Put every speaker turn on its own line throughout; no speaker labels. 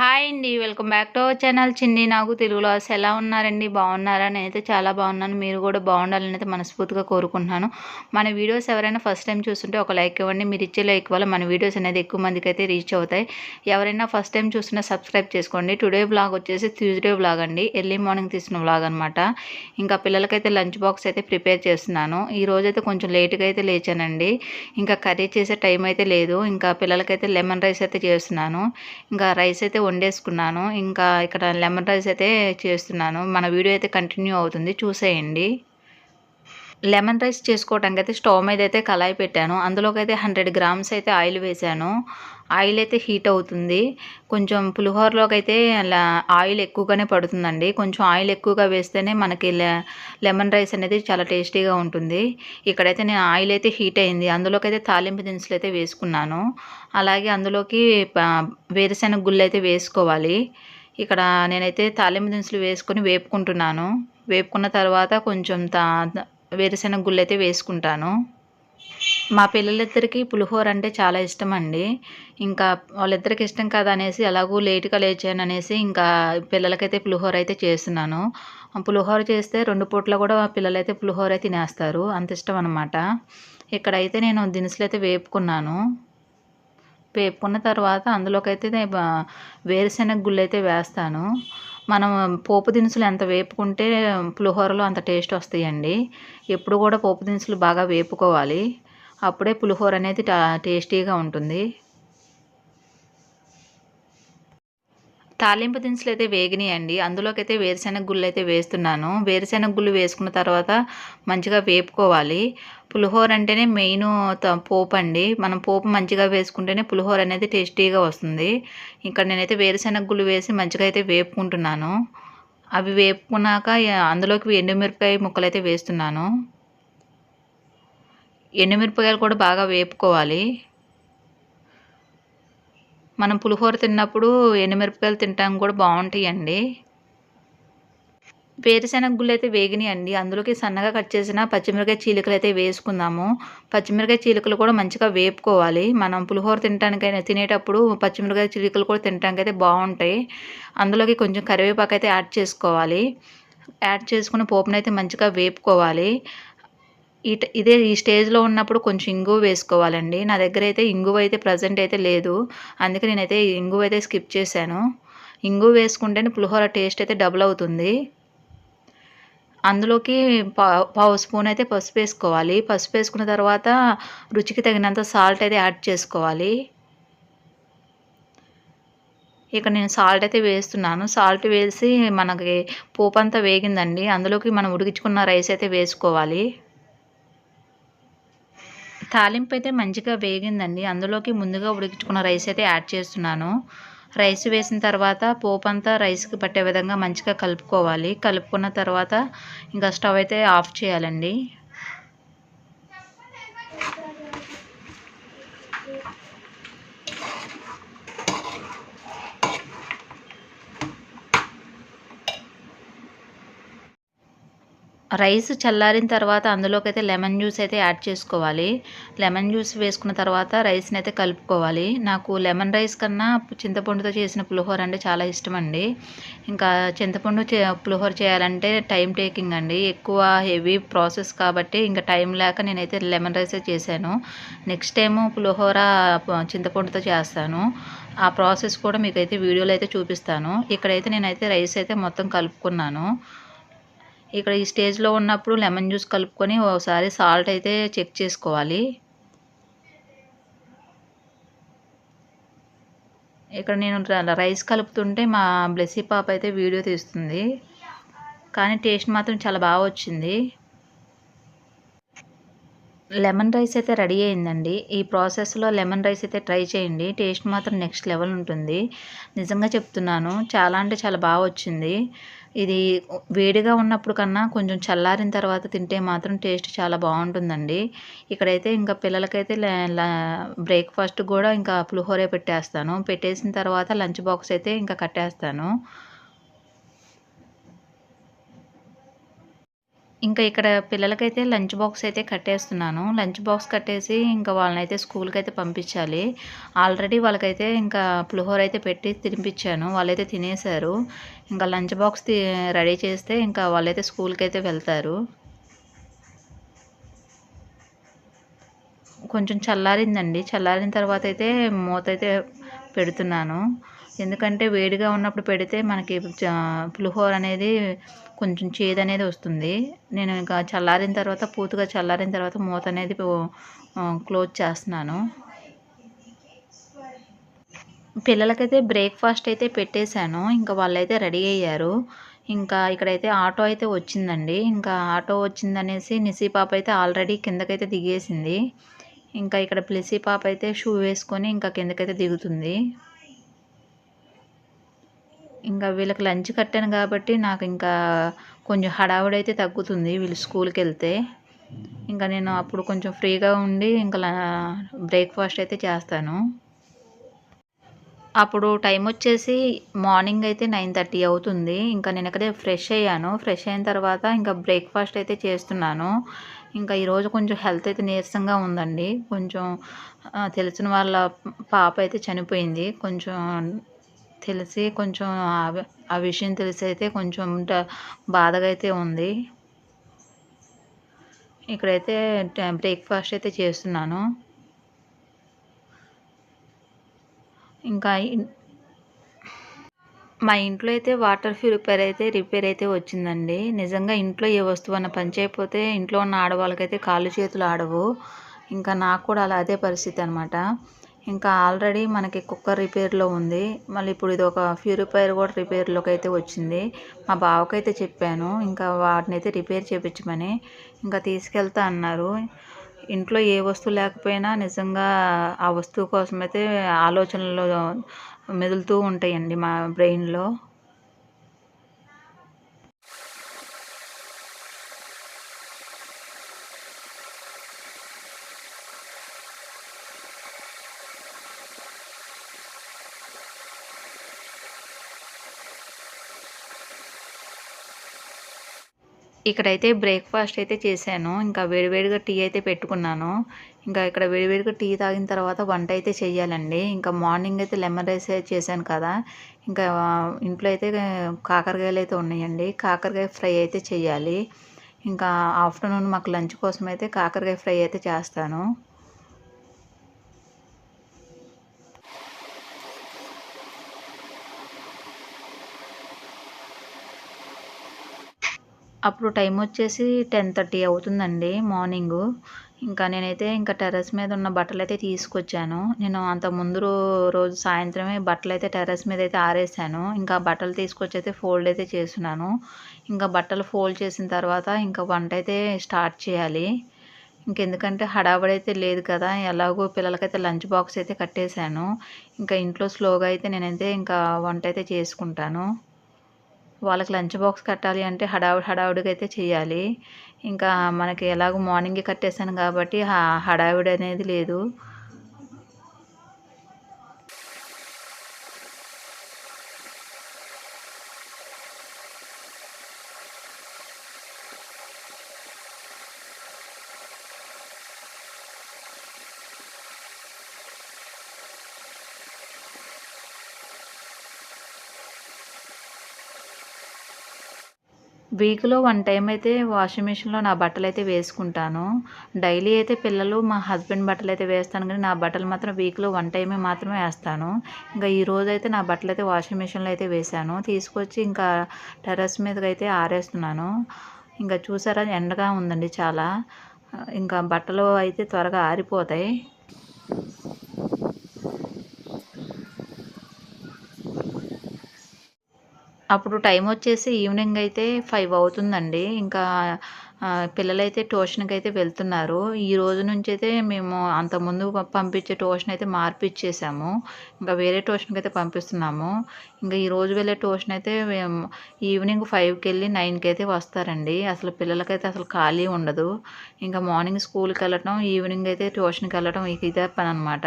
Hi అండి welcome back to our channel. చిన్ని నాకు తెలుగులో అసలు ఎలా ఉన్నారండి? బాగున్నారా? నేనైతే చాలా బాగున్నాను. మీరు కూడా బాగుండాలని అయితే మనస్ఫూర్తిగా కోరుకుంటున్నాను. మన వీడియోస్ ఎవరైనా ఫస్ట్ టైం చూస్తుంటే ఒక లైక్ ఇవ్వండి. మీరు ఇచ్చే లైక్ వల్ల మన వీడియోస్ అనేది ఎక్కువ మందికి అయితే రీచ్ అవుతాయి. ఎవరైనా ఫస్ట్ టైం చూస్తున్నా సబ్స్క్రైబ్ చేసుకోండి. టుడే బ్లాగ్ వచ్చేసి ట్యూస్డే బ్లాగ్ అండి. ఎర్లీ మార్నింగ్ తీసిన బ్లాగ్ అనమాట ఇంకా పిల్లలకైతే లంచ్ బాక్స్ అయితే ప్రిపేర్ చేస్తున్నాను. ఈ రోజైతే కొంచెం లేట్గా అయితే లేచానండి. ఇంకా కర్రీ చేసే టైం అయితే లేదు. ఇంకా పిల్లలకైతే లెమన్ రైస్ అయితే చేస్తున్నాను. ఇంకా రైస్ అయితే వండేసుకున్నాను. ఇంకా ఇక్కడ లెమన్ రైస్ అయితే చేస్తున్నాను. మన వీడియో అయితే కంటిన్యూ అవుతుంది. చూసేయండి. లెమన్ రైస్ చేసుకోవడానికి అయితే స్టవ్ మీద అయితే కళాయి పెట్టాను. అందులోకి అయితే హండ్రెడ్ గ్రామ్స్ అయితే ఆయిల్ వేసాను. ఆయిల్ అయితే హీట్ అవుతుంది. కొంచెం పులిహోరలోకి అయితే ఆయిల్ ఎక్కువగానే పడుతుందండి. కొంచెం ఆయిల్ ఎక్కువగా వేస్తేనే మనకి లెమన్ రైస్ అనేది చాలా టేస్టీగా ఉంటుంది. ఇక్కడైతే నేను ఆయిల్ అయితే హీట్ అయింది. అందులోకి అయితే తాలింపు దినుసులు అయితే వేసుకున్నాను. అలాగే అందులోకి వేరుశెనగ గుళ్ళు అయితే వేసుకోవాలి. ఇక్కడ నేనైతే తాలింపు దినుసులు వేసుకొని వేపుకుంటున్నాను. వేపుకున్న తర్వాత కొంచెం తా వేరుశెనగ గుళ్ళు అయితే వేసుకుంటాను. మా పిల్లలిద్దరికీ పులిహోర అంటే చాలా ఇష్టం అండి ఇంకా వాళ్ళిద్దరికి ఇష్టం కదా అనేసి ఎలాగూ లేట్గా లేచాను అనేసి ఇంకా పిల్లలకైతే పులిహోర అయితే చేస్తున్నాను. పులిహోర చేస్తే రెండు పూట్ల కూడా పిల్లలైతే పులిహోర తినేస్తారు. అంత ఇష్టం అనమాట ఇక్కడైతే నేను దినుసులు అయితే వేపుకున్నాను. వేపుకున్న తర్వాత అందులోకైతే వేరుశెనగ గుళ్ళు అయితే వేస్తాను. మనం పోపు దినుసులు ఎంత వేపుకుంటే పులిహోరలో అంత టేస్ట్ వస్తాయండి. ఎప్పుడు కూడా పోపు దినుసులు బాగా వేపుకోవాలి. అప్పుడే పులిహోర అనేది టేస్టీగా ఉంటుంది. తాలింపు దినుసులు అయితే వేగినాయండి. అందులోకి అయితే వేరుశెనగ గుళ్ళు అయితే వేస్తున్నాను. వేరుశెనగ గుళ్ళు వేసుకున్న తర్వాత మంచిగా వేపుకోవాలి. పులిహోర అంటేనే మెయిన్ పోపు అండి. మనం పోపు మంచిగా వేసుకుంటేనే పులిహోర అనేది టేస్టీగా వస్తుంది. ఇక్కడ నేనైతే వేరుశెనగ గుళ్ళు వేసి మంచిగా అయితే వేపుకుంటున్నాను. అవి వేపుకున్నాక అందులోకి ఎండుమిరపకాయ ముక్కలు అయితే వేస్తున్నాను. ఎండుమిరపకాయలు కూడా బాగా వేపుకోవాలి. మనం పులిహోర తిన్నప్పుడు ఎండుమిరపకాయలు తింటాం కూడా బాగుంటాయండి. వేరుశెనగ గుళ్ళు అయితే వేగినాయండి. అందులోకి సన్నగా కట్ చేసిన పచ్చిమిరకాయ చీలికలు అయితే వేసుకుందాము. పచ్చిమిరకాయ చీలికలు కూడా మంచిగా వేపుకోవాలి. మనం పులిహోర తినడానికైనా తినేటప్పుడు పచ్చిమిరకాయ చీలికలు కూడా తినడానికి అయితే బాగుంటాయి. అందులోకి కొంచెం కరివేపాకు అయితే యాడ్ చేసుకోవాలి. యాడ్ చేసుకుని పోపునైతే మంచిగా వేపుకోవాలి. ఇట ఇదే ఈ స్టేజ్లో ఉన్నప్పుడు కొంచెం ఇంగువ వేసుకోవాలండి. నా దగ్గర అయితే ఇంగువ అయితే ప్రజెంట్ అయితే లేదు. అందుకే నేనైతే ఇంగువ అయితే స్కిప్ చేశాను. ఇంగువ వేసుకుంటేనే పులిహోర టేస్ట్ అయితే డబుల్ అవుతుంది. అందులోకి పావు స్పూన్ అయితే పసుపు వేసుకోవాలి. పసుపు వేసుకున్న తర్వాత రుచికి తగినంత సాల్ట్ అయితే యాడ్ చేసుకోవాలి. ఇక నేను సాల్ట్ అయితే వేస్తున్నాను. సాల్ట్ వేసి మనకి పోపు అంతా వేగిందండి. అందులోకి మనం ఉడికించుకున్న రైస్ అయితే వేసుకోవాలి. తాలింపు అయితే మంచిగా వేగిందండి. అందులోకి ముందుగా ఉడికించుకున్న రైస్ అయితే యాడ్ చేస్తున్నాను. రైస్ వేసిన తర్వాత పోపు అంతా రైస్కి పట్టే విధంగా మంచిగా కలుపుకోవాలి. కలుపుకున్న తర్వాత ఇంకా స్టవ్ అయితే ఆఫ్ చేయాలండి. రైస్ చల్లారిన తర్వాత అందులోకి అయితే లెమన్ జ్యూస్ అయితే యాడ్ చేసుకోవాలి. లెమన్ జ్యూస్ వేసుకున్న తర్వాత రైస్ని అయితే కలుపుకోవాలి. నాకు లెమన్ రైస్ కన్నా చింతపండుతో చేసిన పులిహోర అంటే చాలా ఇష్టం అండి ఇంకా చింతపండు పులిహోర చేయాలంటే టైం టేకింగ్ అండి. ఎక్కువ హెవీ ప్రాసెస్ కాబట్టి ఇంకా టైం లేక నేనైతే లెమన్ రైసే చేశాను. నెక్స్ట్ టైం పులిహోర చింతపండుతో చేస్తాను. ఆ ప్రాసెస్ కూడా మీకైతే వీడియోలో అయితే చూపిస్తాను. ఇక్కడైతే నేనైతే రైస్ అయితే మొత్తం కలుపుకున్నాను. ఇక్కడ ఈ స్టేజ్లో ఉన్నప్పుడు లెమన్ జ్యూస్ కలుపుకొని ఒకసారి సాల్ట్ అయితే చెక్ చేసుకోవాలి. ఇక్కడ నేను రైస్ కలుపుతుంటే మా బ్లెస్సీ పాప అయితే వీడియో తీస్తుంది. కానీ టేస్ట్ మాత్రం చాలా బాగా వచ్చింది. లెమన్ రైస్ అయితే రెడీ అయిందండి. ఈ ప్రాసెస్లో లెమన్ రైస్ అయితే ట్రై చేయండి. టేస్ట్ మాత్రం నెక్స్ట్ లెవెల్ ఉంటుంది. నిజంగా చెప్తున్నాను చాలా అంటే చాలా బాగా వచ్చింది. ఇది వేడిగా ఉన్నప్పుడు కన్నా కొంచెం చల్లారిన తర్వాత తింటే మాత్రం టేస్ట్ చాలా బాగుంటుందండి. ఇక్కడైతే ఇంకా పిల్లలకైతే బ్రేక్ఫాస్ట్ కూడా ఇంకా పులిహోరే పెట్టేస్తాను. పెట్టేసిన తర్వాత లంచ్ బాక్స్ అయితే ఇంకా కట్టేస్తాను. ఇంకా ఇక్కడ పిల్లలకైతే లంచ్ బాక్స్ అయితే కట్టేస్తున్నాను. లంచ్ బాక్స్ కట్టేసి ఇంకా వాళ్ళనైతే స్కూల్కి అయితే పంపించాలి. ఆల్రెడీ వాళ్ళకైతే ఇంకా పులిహోర అయితే పెట్టి తినిపించాను. వాళ్ళైతే తినేశారు. ఇంకా లంచ్ బాక్స్ రెడీ చేస్తే ఇంకా వాళ్ళైతే స్కూల్కి అయితే వెళ్తారు. కొంచెం చల్లారిందండి. చల్లారిన తర్వాత అయితే మూత అయితే పెడుతున్నాను. ఎందుకంటే వేడిగా ఉన్నప్పుడు పెడితే మనకి పులిహోర అనేది కొంచెం చేదు అనేది వస్తుంది. నేను ఇంకా చల్లారిన తర్వాత పూర్తిగా చల్లారిన తర్వాత మూత అనేది క్లోజ్ చేస్తున్నాను. పిల్లలకైతే బ్రేక్ఫాస్ట్ అయితే పెట్టేశాను. ఇంకా వాళ్ళైతే రెడీ అయ్యారు. ఇంకా ఇక్కడైతే ఆటో అయితే వచ్చిందండి. ఇంకా ఆటో వచ్చిందనేసి నిసి పాప అయితే ఆల్రెడీ కిందకైతే దిగేసింది. ఇంకా ఇక్కడ ప్లిసి పాప అయితే షూ వేసుకొని ఇంకా కిందకైతే దిగుతుంది. ఇంకా వీళ్ళకి లంచ్ కట్టాను కాబట్టి నాకు ఇంకా కొంచెం హడావుడైతే తగ్గుతుంది వీళ్ళు స్కూల్కి వెళ్తే ఇంకా నేను అప్పుడు కొంచెం ఫ్రీగా ఉండి ఇంకా బ్రేక్ఫాస్ట్ అయితే చేస్తాను. అప్పుడు టైం వచ్చేసి మార్నింగ్ అయితే నైన్ థర్టీ అవుతుంది. ఇంకా నేను ఇక్కడే ఫ్రెష్ అయ్యాను. ఫ్రెష్ అయిన తర్వాత ఇంకా బ్రేక్ఫాస్ట్ అయితే చేస్తున్నాను. ఇంకా ఈరోజు కొంచెం హెల్త్ అయితే నీరసంగా ఉందండి. కొంచెం తెలిసిన వాళ్ళ పాప అయితే చనిపోయింది. కొంచెం తెలిసి కొంచెం ఆ విషయం తెలిసి అయితే కొంచెం బాధగా అయితే ఉంది. ఇక్కడైతే బ్రేక్ఫాస్ట్ అయితే చేస్తున్నాను. ఇంకా మా ఇంట్లో అయితే వాటర్ ప్యూరిఫైర్ అయితే రిపేర్ అయితే వచ్చిందండి. నిజంగా ఇంట్లో ఏ వస్తువు అన్న పనిచేయకపోతే ఇంట్లో ఉన్న ఆడవాళ్ళకైతే కాళ్ళు చేతులు ఆడవు. ఇంకా నాకు కూడా అలా అదే పరిస్థితి అనమాట ఇంకా ఆల్రెడీ మనకి కుక్కర్ రిపేర్లో ఉంది. మళ్ళీ ఇప్పుడు ఇది ఒక ప్యూరిఫైర్ కూడా రిపేర్లోకి అయితే వచ్చింది. మా బావకైతే చెప్పాను. ఇంకా వాటిని అయితే రిపేర్ చేయించమని ఇంకా తీసుకెళ్తా అన్నారు. ఇంట్లో ఏ వస్తువు లేకపోయినా నిజంగా ఆ వస్తువు కోసం అయితే ఆలోచనలు మెదులుతూ ఉంటాయండి మా బ్రెయిన్లో. ఇక్కడైతే బ్రేక్ఫాస్ట్ అయితే చేశాను. ఇంకా వేడివేడిగా టీ అయితే పెట్టుకున్నాను. ఇంకా ఇక్కడ వేడివేడిగా టీ తాగిన తర్వాత వంట అయితే చేయాలండి. ఇంకా మార్నింగ్ అయితే లెమన్ రైస్ చేశాను కదా. ఇంకా ఇంట్లో అయితే కాకరకాయలు అయితే ఉన్నాయండి. కాకరకాయ ఫ్రై అయితే చేయాలి. ఇంకా ఆఫ్టర్నూన్ మాకు లంచ్ కోసం అయితే కాకరకాయ ఫ్రై అయితే చేస్తాను. అప్పుడు టైం వచ్చేసి టెన్ థర్టీ అవుతుందండి మార్నింగు. ఇంకా నేనైతే ఇంకా టెర్రస్ మీద ఉన్న బట్టలు అయితే తీసుకొచ్చాను. నేను అంత ముందు రోజు సాయంత్రమే బట్టలు అయితే టెర్రస్ మీద అయితే ఆరేసాను. ఇంకా బట్టలు తీసుకొచ్చి అయితే ఫోల్డ్ అయితే చేస్తున్నాను. ఇంకా బట్టలు ఫోల్డ్ చేసిన తర్వాత ఇంకా వంట అయితే స్టార్ట్ చేయాలి. ఇంకెందుకంటే హడాబడి అయితే లేదు కదా ఎలాగో పిల్లలకైతే లంచ్ బాక్స్ అయితే కట్టేశాను. ఇంకా ఇంట్లో స్లోగా అయితే నేనైతే ఇంకా వంట అయితే చేసుకుంటాను. వాళ్ళకి లంచ్ బాక్స్ కట్టాలి అంటే హడావుడి హడావుడిగా అయితే చేయాలి ఇంకా మనకి ఎలాగో మార్నింగే కట్టేసాను కాబట్టి హడావుడి అనేది లేదు. వీక్లో వన్ టైం అయితే వాషింగ్ మిషన్లో నా బట్టలు అయితే వేసుకుంటాను. డైలీ అయితే పిల్లలు మా హస్బెండ్ బట్టలు అయితే వేస్తాను కానీ నా బట్టలు మాత్రం వీక్లో వన్ టైమే మాత్రమే వేస్తాను. ఇంకా ఈ రోజు అయితే నా బట్టలు అయితే వాషింగ్ మిషన్లో అయితే వేసాను తీసుకొచ్చి ఇంకా టెర్రస్ మీదకి అయితే ఆరేస్తున్నాను. ఇంకా చూసారా ఎండగా ఉందండి చాలా. ఇంకా బట్టలు అయితే త్వరగా ఆరిపోతాయి. అప్పుడు టైం వచ్చేసి ఈవినింగ్ అయితే ఫైవ్ అవుతుందండి. ఇంకా పిల్లలైతే ట్యూషన్కి అయితే వెళ్తున్నారు. ఈ రోజు నుంచి అయితే మేము అంతకుముందు పంపించే ట్యూషన్ అయితే మార్పిచ్చేసాము. ఇంకా వేరే ట్యూషన్కి అయితే పంపిస్తున్నాము. ఇంకా ఈ రోజు వెళ్ళే ట్యూషన్ అయితే ఈవినింగ్ ఫైవ్కి వెళ్ళి నైన్కి అయితే వస్తారండి. అసలు పిల్లలకైతే అసలు ఖాళీ ఉండదు. ఇంకా మార్నింగ్ స్కూల్కి వెళ్ళటం ఈవినింగ్ అయితే ట్యూషన్కి వెళ్ళటం ఇదే పని అనమాట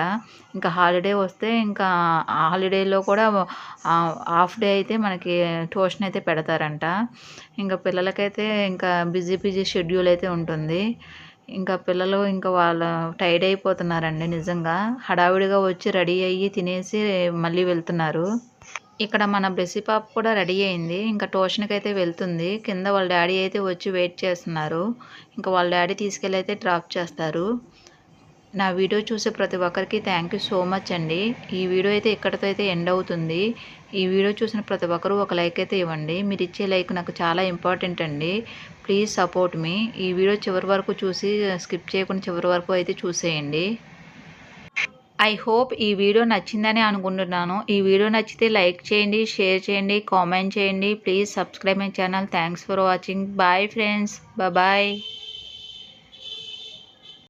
ఇంకా హాలిడే వస్తే ఇంకా హాలిడేలో కూడా హాఫ్ డే అయితే మనకి ట్యూషన్ అయితే పెడతారంట. ఇంకా పిల్లలకైతే ఇంకా బిజీ బిజీ షెడ్యూల్ అయితే ఉంటుంది. ఇంకా పిల్లలు ఇంకా వాళ్ళు టైర్డ్ అయిపోతున్నారండి నిజంగా. హడావిడిగా వచ్చి రెడీ అయ్యి తినేసి మళ్ళీ వెళ్తున్నారు. ఇక్కడ మన బ్లెస్సీ పాప కూడా రెడీ అయింది. ఇంకా ట్యూషన్కి అయితే వెళ్తుంది. కింద వాళ్ళ డాడీ అయితే వచ్చి వెయిట్ చేస్తున్నారు. ఇంకా వాళ్ళ డాడీ తీసుకెళ్ళి అయితే డ్రాప్ చేస్తారు. నా వీడియో చూసే ప్రతి ఒక్కరికి థ్యాంక్ యూ సో మచ్ అండి. ఈ వీడియో అయితే ఇక్కడితో అయితే ఎండ్ అవుతుంది. ఈ వీడియో చూసిన ప్రతి ఒక్కరూ ఒక లైక్ అయితే ఇవ్వండి. మీరు ఇచ్చే లైక్ నాకు చాలా ఇంపార్టెంట్ అండి. ప్లీజ్ సపోర్ట్ మీ ఈ వీడియో చివరి వరకు చూసి స్కిప్ చేయకుండా చివరి వరకు అయితే చూసేయండి. ఐ హోప్ ఈ వీడియో నచ్చిందని అనుకుంటున్నాను. ఈ వీడియో నచ్చితే లైక్ చేయండి షేర్ చేయండి కామెంట్ చేయండి. Please subscribe my channel thanks for watching bye friends bye